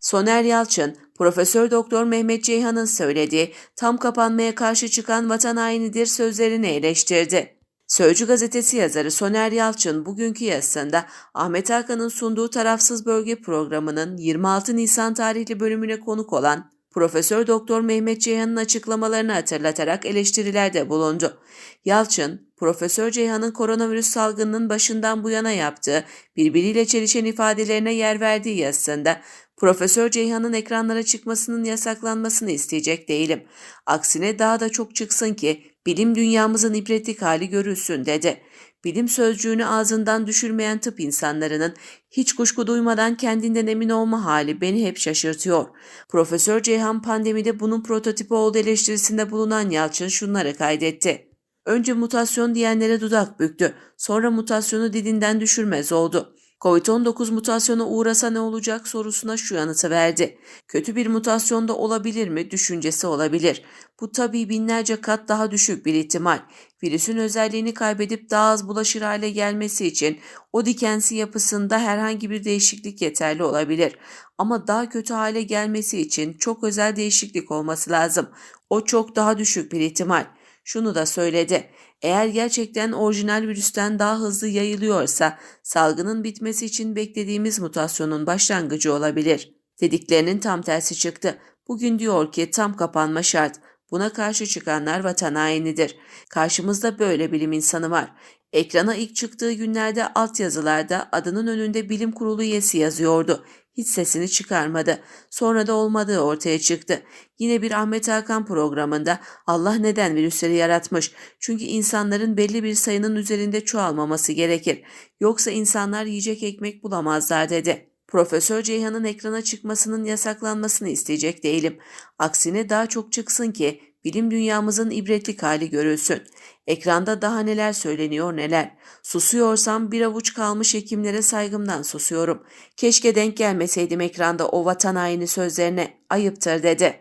Soner Yalçın, Profesör Doktor Mehmet Ceyhan'ın söylediği tam kapanmaya karşı çıkan vatan hainidir sözlerini eleştirdi. Sözcü gazetesi yazarı Soner Yalçın bugünkü yazısında Ahmet Hakan'ın sunduğu Tarafsız Bölge programının 26 Nisan tarihli bölümüne konuk olan Profesör Doktor Mehmet Ceyhan'ın açıklamalarını hatırlatarak eleştirilerde bulundu. Yalçın, Profesör Ceyhan'ın koronavirüs salgınının başından bu yana yaptığı birbiriyle çelişen ifadelerine yer verdiği yazısında Profesör Ceyhan'ın ekranlara çıkmasının yasaklanmasını isteyecek değilim. Aksine daha da çok çıksın ki bilim dünyamızın ibretlik hali görülsün dedi. Bilim sözcüğünü ağzından düşürmeyen tıp insanlarının hiç kuşku duymadan kendinden emin olma hali beni hep şaşırtıyor. Profesör Ceyhan pandemide bunun prototipi oldu eleştirisinde bulunan Yalçın şunları kaydetti. Önce mutasyon diyenlere dudak büktü. Sonra mutasyonu dilinden düşürmez oldu. Covid-19 mutasyona uğrasa ne olacak sorusuna şu yanıtı verdi. Kötü bir mutasyonda olabilir mi? Düşüncesi olabilir. Bu tabii binlerce kat daha düşük bir ihtimal. Virüsün özelliğini kaybedip daha az bulaşır hale gelmesi için o dikensi yapısında herhangi bir değişiklik yeterli olabilir. Ama daha kötü hale gelmesi için çok özel değişiklik olması lazım. O çok daha düşük bir ihtimal. Şunu da söyledi. Eğer gerçekten orijinal virüsten daha hızlı yayılıyorsa salgının bitmesi için beklediğimiz mutasyonun başlangıcı olabilir. Dediklerinin tam tersi çıktı. Bugün diyor ki tam kapanma şart. Buna karşı çıkanlar vatan hainidir. Karşımızda böyle bilim insanı var. Ekrana ilk çıktığı günlerde altyazılarda adının önünde bilim kurulu üyesi yazıyordu. Hiç sesini çıkarmadı. Sonra da olmadığı ortaya çıktı. Yine bir Ahmet Hakan programında Allah neden virüsleri yaratmış? Çünkü insanların belli bir sayının üzerinde çoğalmaması gerekir. Yoksa insanlar yiyecek ekmek bulamazlar dedi. Profesör Ceyhan'ın ekrana çıkmasının yasaklanmasını isteyecek değilim. Aksine daha çok çıksın ki bilim dünyamızın ibretlik hali görülsün. Ekranda daha neler söyleniyor neler. Susuyorsam bir avuç kalmış hekimlere saygımdan susuyorum. Keşke denk gelmeseydim ekranda o vatan haini sözlerine. Ayıptır dedi.